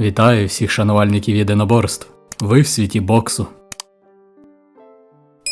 Вітаю всіх шанувальників єдиноборств. Ви в світі боксу.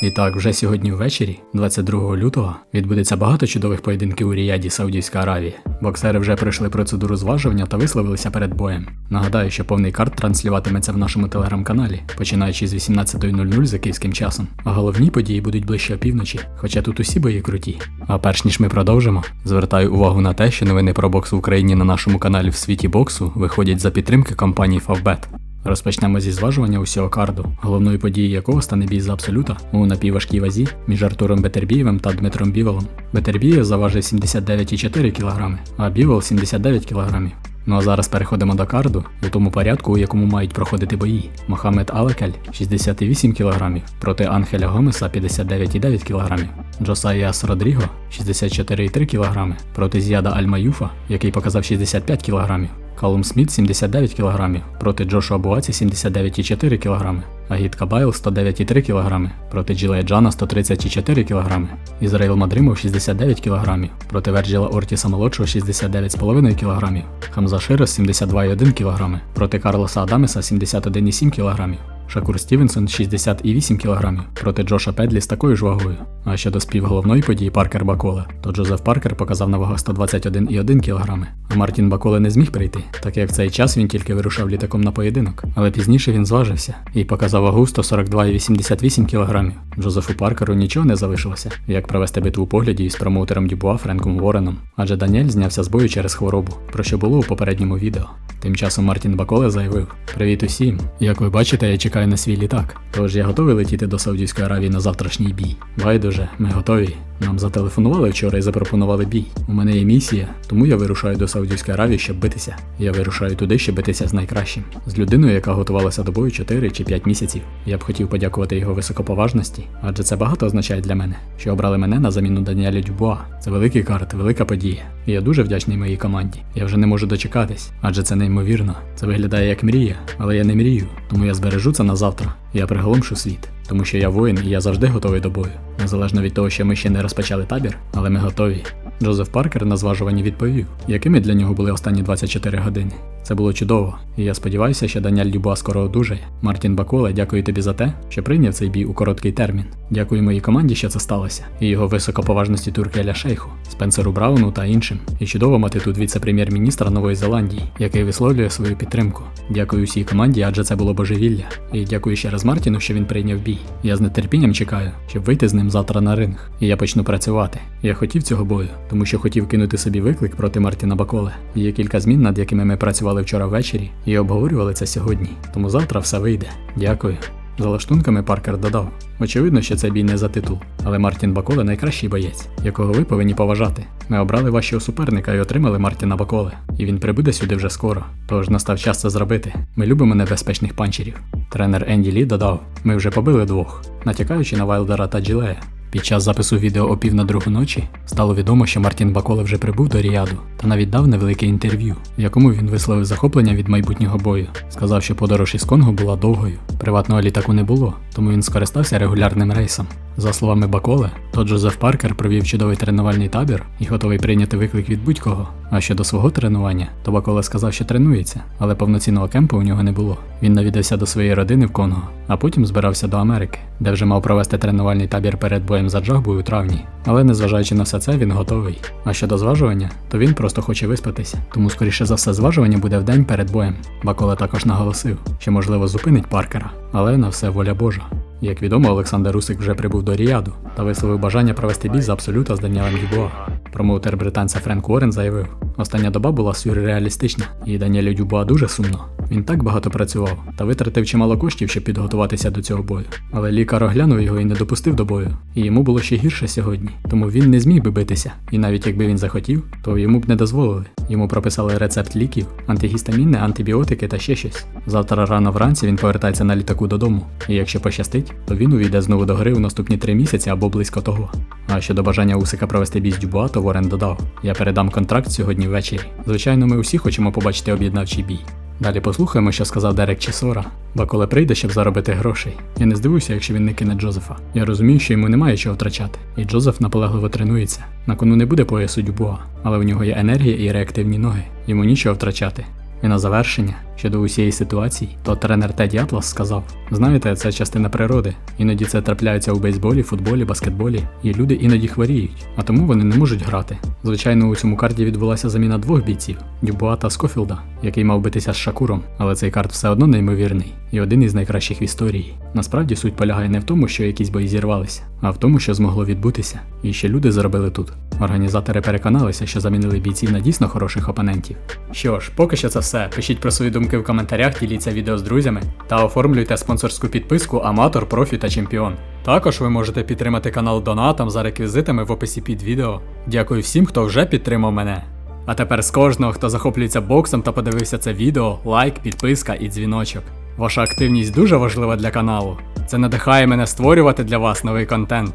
І так, вже сьогодні ввечері, 22 лютого, відбудеться багато чудових поєдинків у Ріяді, Саудівська Аравія. Боксери вже пройшли процедуру зважування та висловилися перед боєм. Нагадаю, що повний карт транслюватиметься в нашому телеграм-каналі, починаючи з 18.00 за київським часом. А головні події будуть ближче опівночі, хоча тут усі бої круті. А перш ніж ми продовжимо, звертаю увагу на те, що новини про бокс в Україні на нашому каналі в світі боксу виходять за підтримки компанії Favbet. Розпочнемо зі зважування усього карду, головною подією якого стане бій за абсолюта у напівважкій вазі між Артуром Бетербієвим та Дмитром Біволом. Бетербієв заважив 79,4 кг, а Бівол 79 кг. Ну а зараз переходимо до карду у тому порядку, у якому мають проходити бої. Мохамед Алекель 68 кг проти Анхеля Гомеса 59,9 кг. Джосаїас Родріго 64,3 кг проти Зіяда Альмаюфа, який показав 65 кг. Калум Сміт 79 кг проти Джошуа Буаці 79,4 кг. Агіт Кабайл 109,3 кг проти Джилея Джана 134 кг. Ізраїл Мадримов 69 кг проти Верджіла Ортіса молодшого 69,5 кг. Хамза Широс 72,1 кг проти Карлоса Адамеса 71,7 кг. Шакур Стівенсон 60,8 кг проти Джоша Педлі з такою ж вагою. А щодо співголовної події Паркер Баколе, то Джозеф Паркер показав на вагах 121,1 кг, а Мартін Баколе не зміг прийти, так як в цей час він тільки вирушав літаком на поєдинок. Але пізніше він зважився і показав вагу 142,88 кг. Джозефу Паркеру нічого не залишилося, як провести битву погляді із промоутером Дюбуа Френком Вореном, адже Даніель знявся з бою через хворобу, про що було у попередньому відео. Тим часом Мартін Баколе заявив: Привіт усім! Як ви бачите, я чекаю на свій літак. Тож я готовий летіти до Саудівської Аравії на завтрашній бій. Байдуже, ми готові. Нам зателефонували вчора і запропонували бій. У мене є місія, тому я вирушаю до Саудівської Аравії, щоб битися. Я вирушаю туди, щоб битися з найкращим, з людиною, яка готувалася до бою 4 чи 5 місяців. Я б хотів подякувати його високоповажності, адже це багато означає для мене, що обрали мене на заміну Даніеля Дюбуа. Це великий карт, велика подія. І я дуже вдячний моїй команді. Я вже не можу дочекатись, адже це неймовірно. Це виглядає як мрія, але я не мрію, тому я збережу це на завтра. Я приголомшу світ, тому що я воїн і я завжди готовий до бою. Незалежно від того, що ми ще не розпочали табір, але ми готові. Джозеф Паркер на зважуванні відповів, якими для нього були останні 24 години. Це було чудово, і я сподіваюся, що Даніель Дюбуа скоро одужає. Мартін Баколе, дякую тобі за те, що прийняв цей бій у короткий термін. Дякую моїй команді, що це сталося, і його високоповажності Туркеля Шейху, Спенсеру Брауну та іншим. І чудово мати тут віце-прем'єр-міністра Нової Зеландії, який висловлює свою підтримку. Дякую усій команді, адже це було божевілля. І дякую ще раз Мартіну, що він прийняв бій. Я з нетерпінням чекаю, щоб вийти з ним завтра на ринг. І я почну працювати. Я хотів цього бою, тому що хотів кинути собі виклик проти Мартіна Баколе. Є кілька змін, над якими ми працювали вчора ввечері, і обговорювали це сьогодні. Тому завтра все вийде. Дякую. За лаштунками Паркер додав. Очевидно, що це бій не за титул, але Мартін Баколе найкращий боєць, якого ви повинні поважати. Ми обрали вашого суперника і отримали Мартіна Баколе, і він прибуде сюди вже скоро. Тож настав час це зробити. Ми любимо небезпечних панчерів. Тренер Енді Лі додав: ми вже побили двох, натякаючи на Вайлдера та Джилея. Під час запису відео о пів на другу ночі стало відомо, що Мартін Бакола вже прибув до Ріаду та навіть дав невелике інтерв'ю, в якому він висловив захоплення від майбутнього бою. Сказав, що подорож із Конго була довгою, приватного літаку не було, тому він скористався регулярним рейсом. За словами Баколе, то Джозеф Паркер провів чудовий тренувальний табір і готовий прийняти виклик від будь-кого. А щодо свого тренування, то Баколе сказав, що тренується, але повноцінного кемпу у нього не було. Він навідався до своєї родини в Конго, а потім збирався до Америки, де вже мав провести тренувальний табір перед боєм за Джагбою у травні. Але незважаючи на все це, він готовий. А щодо зважування, то він просто хоче виспатися. Тому, скоріше за все, зважування буде в день перед боєм. Баколе також наголосив, що можливо зупинить Паркера, але на все воля Божа. Як відомо, Олександр Русик вже прибув до Ріаду та висловив бажання провести бій за абсолюта з Даніелем Дюбуа. Промоутер британця Френк Уоррен заявив: остання доба була сюрреалістична, і Даніелю Дюбуа дуже сумно. Він так багато працював та витратив чимало коштів, щоб підготуватися до цього бою. Але лікар оглянув його і не допустив до бою. І йому було ще гірше сьогодні, тому він не зміг би битися. І навіть якби він захотів, то йому б не дозволили. Йому прописали рецепт ліків, антигістамінне, антибіотики та ще щось. Завтра рано вранці він повертається на літаку додому. І якщо пощастить, то він увійде знову до гри у наступні три місяці або близько того. А щодо бажання Усика провести бій з Дюбуа, то Ворен додав: Я передам контракт сьогодні ввечері. Звичайно, ми усі хочемо побачити об'єднавчий бій. Далі послухаємо, що сказав Дерек Чесора. коли прийде, щоб заробити грошей. Я не здивуюся, якщо він не кине Джозефа. Я розумію, що йому немає чого втрачати. І Джозеф наполегливо тренується. На кону не буде поясу Дюбуа, але у нього є енергія і реактивні ноги. Йому нічого втрачати. І на завершення Щодо усієї ситуації, то тренер Теді Атлас сказав: знаєте, це частина природи. Іноді це трапляється у бейсболі, футболі, баскетболі, і люди іноді хворіють, а тому вони не можуть грати. Звичайно, у цьому карді відбулася заміна двох бійців Дюбуа та Скофілда, який мав битися з Шакуром, але цей карт все одно неймовірний і один із найкращих в історії. Насправді суть полягає не в тому, що якісь бої зірвалися, а в тому, що змогло відбутися, і що люди заробили тут. Організатори переконалися, що замінили бійців на дійсно хороших опонентів. Що ж, поки що це все. Пишіть про свої думки в коментарях, діліться відео з друзями та оформлюйте спонсорську підписку Аматор, Профі та Чемпіон. Також ви можете підтримати канал донатом за реквізитами в описі під відео. Дякую всім, хто вже підтримав мене. А тепер з кожного, хто захоплюється боксом та подивився це відео, лайк, підписка і дзвіночок. Ваша активність дуже важлива для каналу. Це надихає мене створювати для вас новий контент.